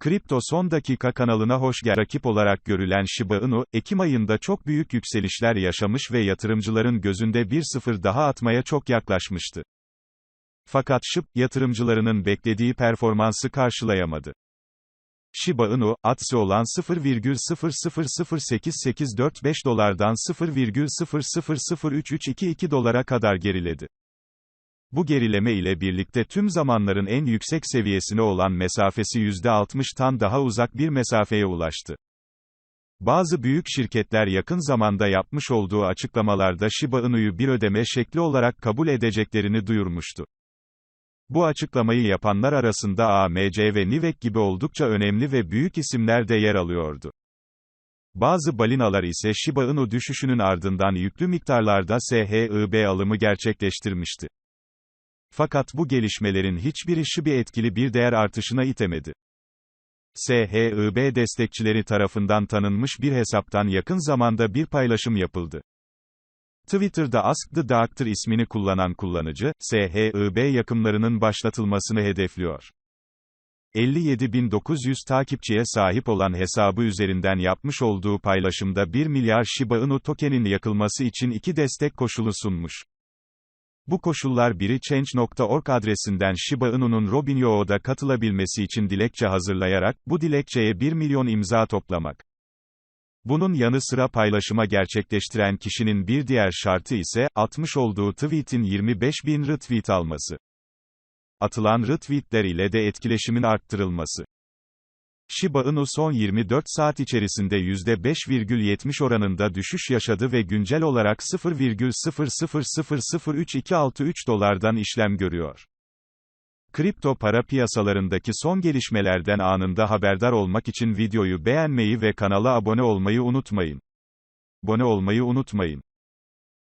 Kripto Son Dakika kanalına hoş gel rakip olarak görülen Shiba Inu, Ekim ayında çok büyük yükselişler yaşamış ve yatırımcıların gözünde bir sıfır daha atmaya çok yaklaşmıştı. Fakat SHIB, yatırımcılarının beklediği performansı karşılayamadı. Shiba Inu, ATS'i olan 0,000885 dolardan 0,00033322 dolara kadar geriledi. Bu gerileme ile birlikte tüm zamanların en yüksek seviyesine olan mesafesi %60'tan daha uzak bir mesafeye ulaştı. Bazı büyük şirketler yakın zamanda yapmış olduğu açıklamalarda Shiba Inu'yu bir ödeme şekli olarak kabul edeceklerini duyurmuştu. Bu açıklamayı yapanlar arasında AMC ve Nivek gibi oldukça önemli ve büyük isimler de yer alıyordu. Bazı balinalar ise Shiba Inu düşüşünün ardından yüklü miktarlarda SHIB alımı gerçekleştirmişti. Fakat bu gelişmelerin hiçbiri SHIB'i etkili bir değer artışına itemedi. SHIB destekçileri tarafından tanınmış bir hesaptan yakın zamanda bir paylaşım yapıldı. Twitter'da Ask the Doctor ismini kullanan kullanıcı, SHIB yakımlarının başlatılmasını hedefliyor. 57.900 takipçiye sahip olan hesabı üzerinden yapmış olduğu paylaşımda 1 milyar Shiba Inu tokenin yakılması için iki destek koşulu sunmuş. Bu koşullar biri Change.org adresinden Shiba Inu'nun Robinhood'a katılabilmesi için dilekçe hazırlayarak, bu dilekçeye 1 milyon imza toplamak. Bunun yanı sıra paylaşıma gerçekleştiren kişinin bir diğer şartı ise, atmış olduğu tweet'in 25 bin retweet alması. Atılan retweetler ile de etkileşimin arttırılması. Shiba Inu son 24 saat içerisinde %5,70 oranında düşüş yaşadı ve güncel olarak 0,00003263 dolardan işlem görüyor. Kripto para piyasalarındaki son gelişmelerden anında haberdar olmak için videoyu beğenmeyi ve kanala abone olmayı unutmayın. Abone olmayı unutmayın.